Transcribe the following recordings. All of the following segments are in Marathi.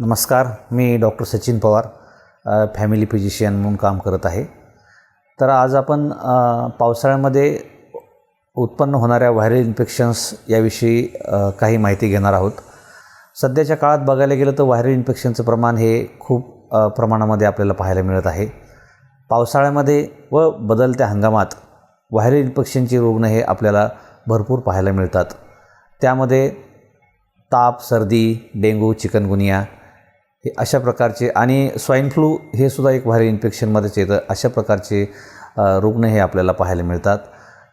नमस्कार मी doctor Sachin Pawar family physician म्हणून काम करत आहे. तर आज आपण पावसाळ्यामध्ये उत्पन्न होणाऱ्या व्हायरल इन्फेक्शन्स याविषयी काही माहिती घेणार आहोत. सध्याच्या काळात बघायला गेलं तर व्हायरल इन्फेक्शनचं प्रमाण हे खूप प्रमाणामध्ये आपल्याला पाहायला मिळत आहे. पावसाळ्यामध्ये व बदलत्या हंगामात व्हायरल इन्फेक्शनची रुग्ण हे आपल्याला भरपूर पाहायला मिळतात. त्यामध्ये ताप सर्दी डेंगू चिकनगुनिया हे अशा प्रकारचे आणि स्वाईन फ्लू हे सुद्धा एक व्हायरल इन्फेक्शनमध्येच येतं. अशा प्रकारचे रुग्ण हे आपल्याला पाहायला मिळतात.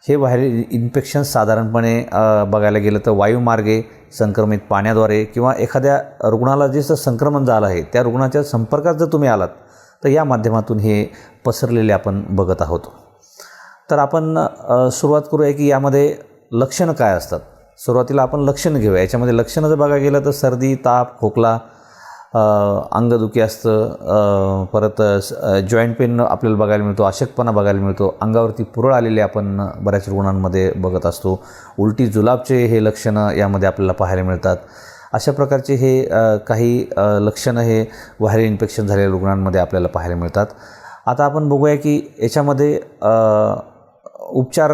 हे व्हायरल इन्फेक्शन साधारणपणे बघायला गेलं तर वायुमार्गे संक्रमित पाण्याद्वारे किंवा एखाद्या रुग्णाला जे संक्रमण झालं आहे त्या रुग्णाच्या संपर्कात जर तुम्ही आलात तर या माध्यमातून हे पसरलेले आपण बघत आहोत. तर आपण सुरुवात करूया की यामध्ये लक्षणं काय असतात. सुरुवातीला आपण लक्षणं घेऊया. याच्यामध्ये लक्षणं जर बघायला गेलं तर सर्दी ताप खोकला अंगदुखी असतं परत जॉईंट पेन आपल्याला बघायला मिळतो अशक्तपणा बघायला मिळतो. अंगावरती पुरळ आलेले आपण बऱ्याच रुग्णांमध्ये बघत असतो. उलटी जुलाबचे हे लक्षणं यामध्ये आपल्याला पाहायला मिळतात. अशा प्रकारचे हे काही लक्षणं हे व्हायरल इन्फेक्शन झालेल्या रुग्णांमध्ये आपल्याला पाहायला मिळतात. आता आपण बघूया की याच्यामध्ये उपचार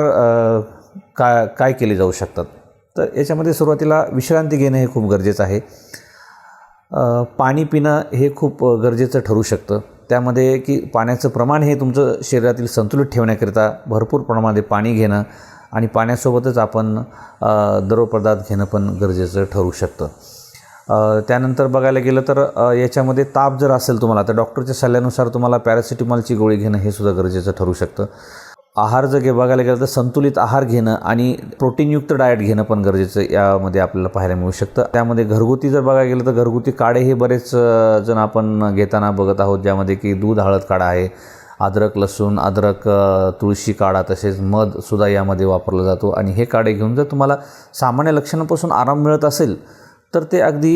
का काय काय केले जाऊ शकतात? तर याच्यामध्ये सुरुवातीला विश्रांती घेणं हे खूप गरजेचं आहे. पाणी पिणं हे खूप गरजेचं ठरू शकतं. त्यामध्ये की पाण्याचं प्रमाण हे तुमचं शरीरातील संतुलित ठेवण्याकरिता भरपूर प्रमाणामध्ये पाणी घेणं आणि पाण्यासोबतच आपण द्रव पदार्थ घेणं पण गरजेचं ठरू शकतं. त्यानंतर बघायला गेलं तर याच्यामध्ये ताप जर असेल तुम्हाला तर डॉक्टरच्या सल्ल्यानुसार तुम्हाला पॅरासिटामॉलची गोळी घेणं हे सुद्धा गरजेचं ठरू शकतं. आहार जर घे बघायला गेलं तर संतुलित आहार घेणं आणि प्रोटीनयुक्त डाएट घेणं पण गरजेचं यामध्ये आपल्याला पाहायला मिळू शकतं. त्यामध्ये घरगुती जर बघायला गेलं तर घरगुती काढे हे बरेच जण आपण घेताना बघत आहोत. ज्यामध्ये की दूध हळद काढा आहे अद्रक लसूण अद्रक तुळशी काढा तसेच मधसुद्धा यामध्ये वापरला जातो. आणि हे काढे घेऊन जर तुम्हाला सामान्य लक्षणापासून आराम मिळत असेल तर ते अगदी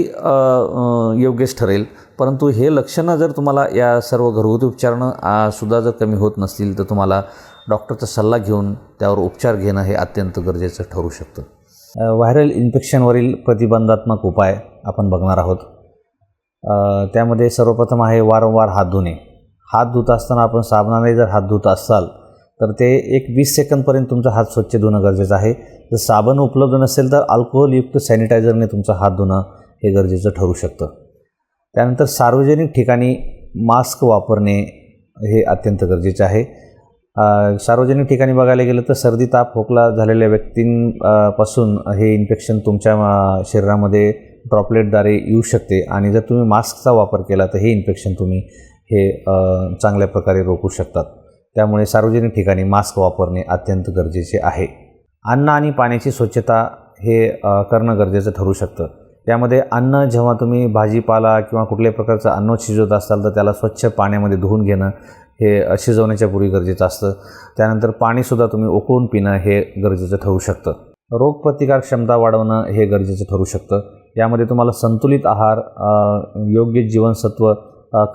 योग्यच ठरेल. परंतु हे लक्षणं जर तुम्हाला या सर्व घरगुती उपचारानं सुद्धा जर कमी होत नसतील तर तुम्हाला डॉक्टरचा सल्ला घेऊन त्यावर उपचार घेणं हे अत्यंत गरजेचं ठरू शकतं. व्हायरल इन्फेक्शनवरील प्रतिबंधात्मक उपाय आपण बघणार आहोत. त्यामध्ये सर्वप्रथम आहे वारंवार हात धुणे. हात धुत असताना आपण साबणाने जर हात धुत असाल तर ते एक वीस सेकंदपर्यंत तुमचा हात स्वच्छ धुणं गरजेचं आहे. जर साबण उपलब्ध नसेल तर अल्कोहोलयुक्त सॅनिटायझरने तुमचा हात धुणं हे गरजेचं ठरू शकतं. त्यानंतर सार्वजनिक ठिकाणी मास्क वापरणे हे अत्यंत गरजेचे आहे. सार्वजनिक ठिकाणी बघायला गेलं तर सर्दी ताप खोकला झालेल्या व्यक्तींपासून हे इन्फेक्शन तुमच्या शरीरामध्ये ड्रॉपलेटद्वारे येऊ शकते. आणि जर तुम्ही मास्कचा वापर केला तर हे इन्फेक्शन तुम्ही हे चांगल्या प्रकारे रोखू शकतात. त्यामुळे सार्वजनिक ठिकाणी मास्क वापरणे अत्यंत गरजेचे आहे. अन्न आणि पाण्याची स्वच्छता हे करणं गरजेचं ठरू शकतं. त्यामध्ये अन्न जेव्हा तुम्ही भाजीपाला किंवा कुठल्याही प्रकारचं अन्न शिजवत असाल तर त्याला स्वच्छ पाण्यामध्ये धुवून घेणं हे शिजवण्याच्या पूर्वी गरजेचं असतं. त्यानंतर पाणीसुद्धा तुम्ही उकळून पिणं हे गरजेचं ठरू शकतं. रोगप्रतिकार क्षमता वाढवणं हे गरजेचं ठरू शकतं. यामध्ये तुम्हाला संतुलित आहार योग्य जीवनसत्व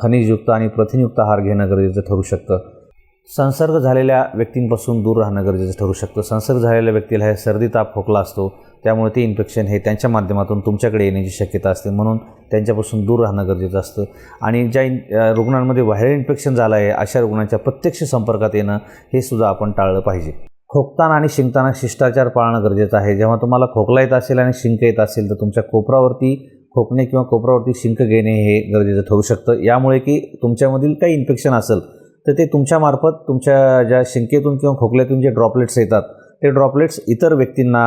खनिजयुक्त आणि प्रथिनयुक्त आहार घेणं गरजेचं ठरू शकतं. संसर्ग झालेल्या व्यक्तींपासून दूर राहणं गरजेचं ठरू शकतं. संसर्ग झालेल्या व्यक्तीला हे सर्दी ताप खोकला असतो. त्यामुळे ते इन्फेक्शन हे त्यांच्या माध्यमातून तुमच्याकडे येण्याची शक्यता असते. म्हणून त्यांच्यापासून दूर राहणं गरजेचं असतं. आणि ज्या इन रुग्णांमध्ये व्हायरल इन्फेक्शन झालं आहे अशा रुग्णांच्या प्रत्यक्ष संपर्कात येणं हे सुद्धा आपण टाळलं पाहिजे. खोकताना आणि शिंकताना शिष्टाचार पाळणं गरजेचं आहे. जेव्हा तुम्हाला खोकला येत असेल आणि शिंक येत असेल तर तुमच्या कोपरावरती खोकणे किंवा कोपरावरती शिंक घेणे हे गरजेचं ठरू शकतं. यामुळे की तुमच्यामधील काही इन्फेक्शन असेल तर ते तुमच्यामार्फत तुमच्या ज्या शिंकेतून किंवा खोकल्यातून जे ड्रॉपलेट्स येतात ते ड्रॉपलेट्स इतर व्यक्तींना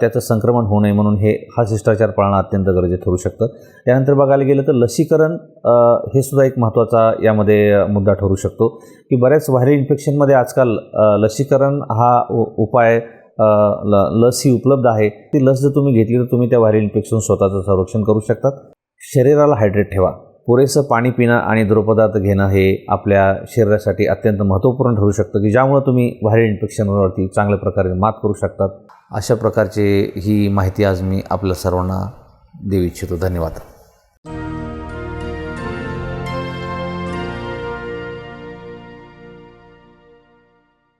त्याचं संक्रमण होऊ नये म्हणून हे हा शिष्टाचार पाळणं अत्यंत गरजेचं ठरू शकतं. त्यानंतर बघायला गेलं तर लसीकरण हे सुद्धा एक महत्त्वाचा यामध्ये मुद्दा ठरू शकतो की बऱ्याच व्हायरल इन्फेक्शनमध्ये आजकाल लसीकरण हा उ उपाय ल लस ही उपलब्ध आहे. ती लस जर तुम्ही घेतली तर तुम्ही त्या व्हायरल इन्फेक्शन स्वतःचं संरक्षण करू शकतात. शरीराला हायड्रेट ठेवा. पुरेसं पाणी पिणं आणि द्रवपदार्थ घेणं हे आपल्या शरीरासाठी अत्यंत महत्त्वपूर्ण ठरू शकतं की ज्यामुळं तुम्ही व्हायरल इन्फेक्शनवरती चांगल्या प्रकारे मात करू शकतात. अशा प्रकारची ही माहिती आज मी आपल्या सर्वांना देऊ इच्छितो. धन्यवाद.